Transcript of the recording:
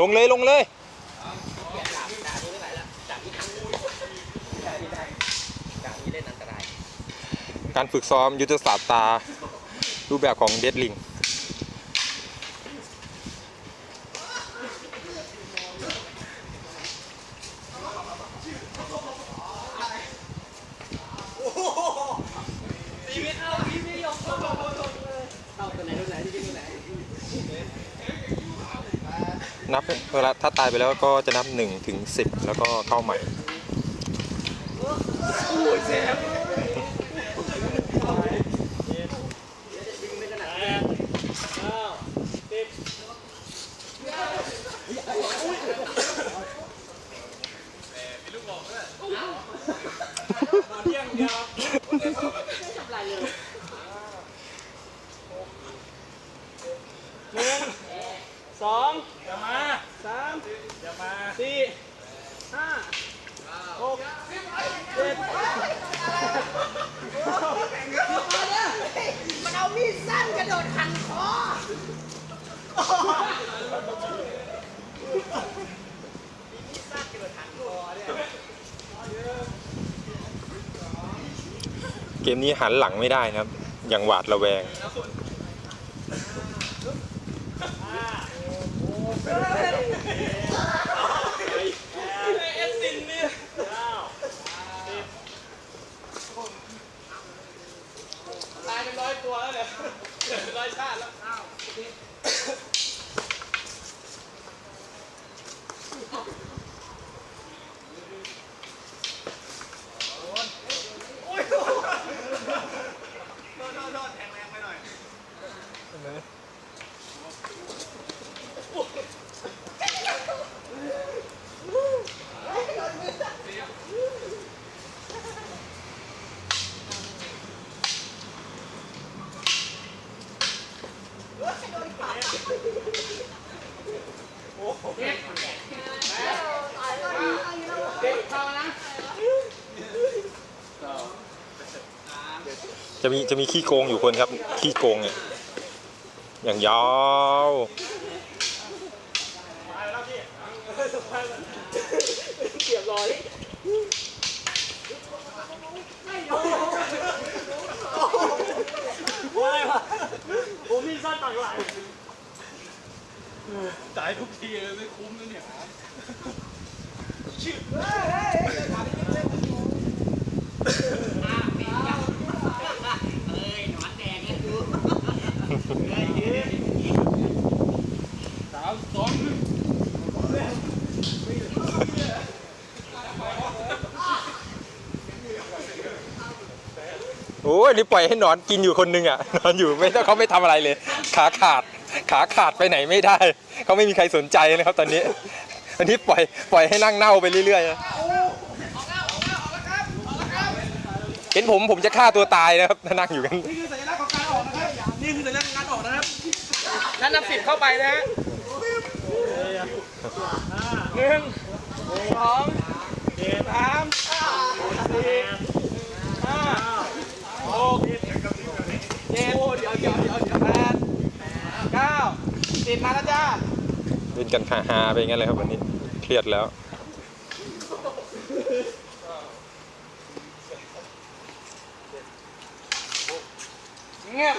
ลงเลยลงเลยการฝึกซ้อมยุทธศาสตร์ตารูปแบบของเดดลิง นับเวลาถ้าตายไปแล้วก็จะนับ1ถึง10 แล้วก็เข้าใหม่หนึ่งสองอย่ามาสามอย่ามา สี่ห้าหกเจ็ดมันเอามีดสั้นกระโดดหันคอเกมนี้หันหลังไม่ได้นะครับ อย่างหวาดระแวงเอสซินนี่เก้าสิบตายเป็นร้อยตัวแล้วเนี่ยเหลือเป็น ร้อยชาติแล้ว จะมีจะมีขี้โกงอยู่คนครับ ขี้โกงเนี่ย อย่างยาวเกียบร้อยวะ ผมมีสั้นต่างหลายจ่ายทุกทีเลยไม่คุ้มเลยเนี่ย สามสองหนึ่ง โอ้ยนี่ปล่อยให้หนอนกินอยู่คนนึงอะนอนอยู่ไม่เขาไม่ทำอะไรเลย ขาขาดขาขาดไปไหนไม่ได้เขาไม่มีใครสนใจนะครับตอนนี้อันนี้ปล่อยปล่อยให้นั่งเน่าไปเรื่อยๆนะเห็นผมผมจะฆ่าตัวตายนะครับถ้านั่งอยู่กันนี่คือสัญลักษณ์ของการออกนะครับนี่คือสัญลักษณ์ของการออกนะครับนั่นนับสิบเข้าไปนะฮะหนึ่งสองสามสี่ห้าหก เจ็ดเดี๋ยวเดี๋ยวเดี๋ยวเดี๋ยวแปดเก้าสิบมาแล้วจ้าเล่นกันฮาๆไปงั้นเลยครับวันนี้ เครียดแล้ว เงียบ